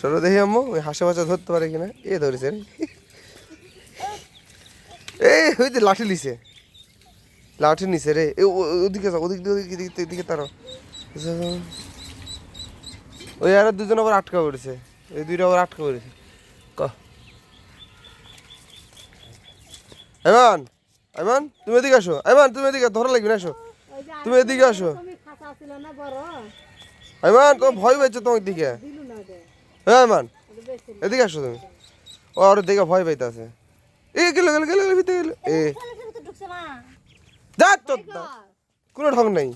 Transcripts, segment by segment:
সরো দেখি আম্মু ওই হাসে বাচ্চা ধরতে পারে কিনা? এ ধরেছে এই ওই যে লাঠি লিছে লাঠি নিছে রে। এ, ওদিকে যাও ওদিক ওদিকে দিকে দিকে তারো ওই আর দুজন আবার আটকা পড়েছে। এই দুইটা আবার আটকা পড়েছে। ক। আইমান আইমান তুমি এদিকে আসো। আইমান তুমি এদিকে ধরা লাগবে না আসো। তুমি এদিকে আসো। আইমান তোমার ভয় পাইছে তোমার দিকে? হ্যাঁ আইমান এদিকে আসো তুমি। ও আর দেখে ভয় পাইতে আছে এ গেল গেল গেল ভিতরে গেল। এ। যা তো। কোনো ঢং নাই।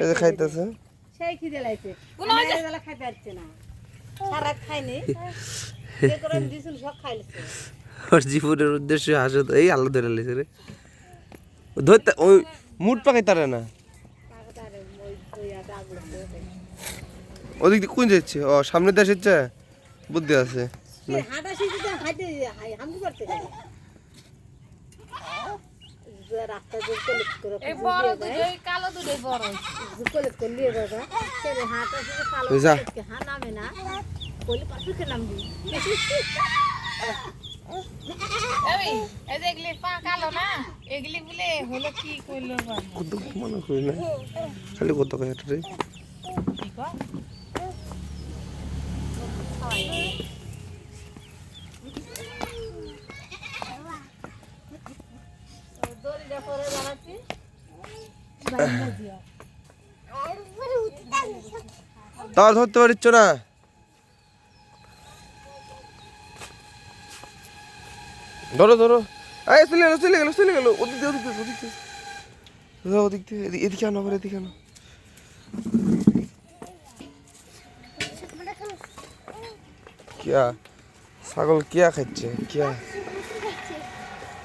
তো খাইতেছে। সেই খিদে বেলা খাইতে পারছে না। ওর জীবনের উদ্দেশ্য হাসো তো এই আল্লাহ ধরে লেছে রে। ধরতে ওই মুট পাকাই তারে না। ওদিক দিয়ে কোন যাচ্ছে? ও সামনে দেশ হচ্ছে বুদ্ধি আছে। হাঁটা শিখতে হাঁটে করতে রাস্তা দিয়ে কলেজ করে এই বড় দুটোই কালো দুটোই বড়। কলেজ করলি দাদা সে হাঁটা শিখে কালো যা। হা নামে না। কলি পাশুকে নামবি। এই এই যে পা কালো না এগুলি বলে হলো কি কইলো বাবা কত মনে করি না। খালি কত কয় রে? কি কয়? দড়িটা পরে দাঁড়াচ্ছি তা ধরতে পারছ না? ধরো ধরো। এই, চলে গেলো চলে গেলো চলে গেলো। ওদিক দিয়ে ওদিক দিয়ে ওদিক দিয়ে। এদিকে আনো আবার এদিকে আনো। কিয়া? ছাগল কিয়া খাচ্ছে? কিয়া?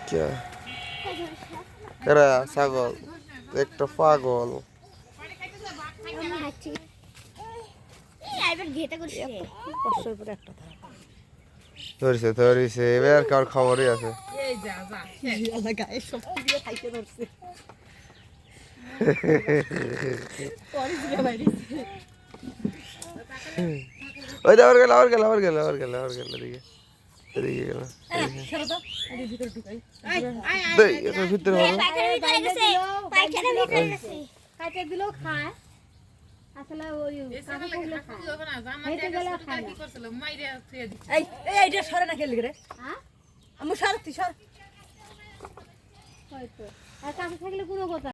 কিয়া? এরা ছাগল, একটা পাগল। ধরেছে ধরেছে, এবার কার খবরই আছে। ওই আবার গেল আবার গেল আবার গেল আবার গেল আবার গেল, এদিকে। এদিকে গেল ভিতরে হ্যাঁ? আমি সর তুই সর। হয়তো আর কাছে থাকলে কোনো কথা